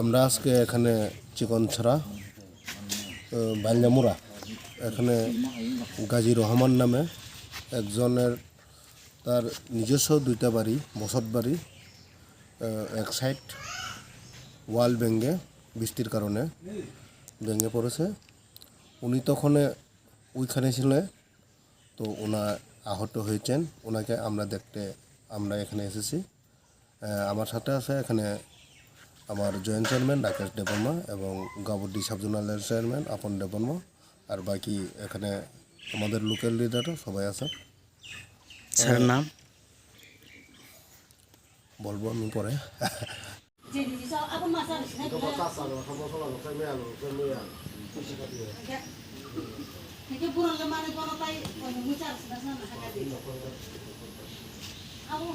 আমরা আজকে এখানে চিকনছড়া বাল্যামুরা এখানে গাজী রহমান নামে একজনের তার নিজস্ব দুইটা বাড়ি বসত বাড়ি এক সাইড ওয়াল ভেঙে বৃষ্টির কারণে ভেঙে পড়েছে। উনি তখন ওইখানে ছিলেন তো ওনার আহত হয়েছেন। ওনাকে আমরা দেখতে আমরা এখানে এসেছি। আমার সাথে আছে এখানে আমার জয়েন্ট চেয়ারম্যান রাকেশ দেবর্মা এবং গাবুদ্দি সাবজোনালের চেয়ারম্যান আপন দেবর্মা আর বাকি এখানে আমাদের লোকাল লিডারও সবাই আছে। স্যার নাম? বলব আমি পরে। মানে আবু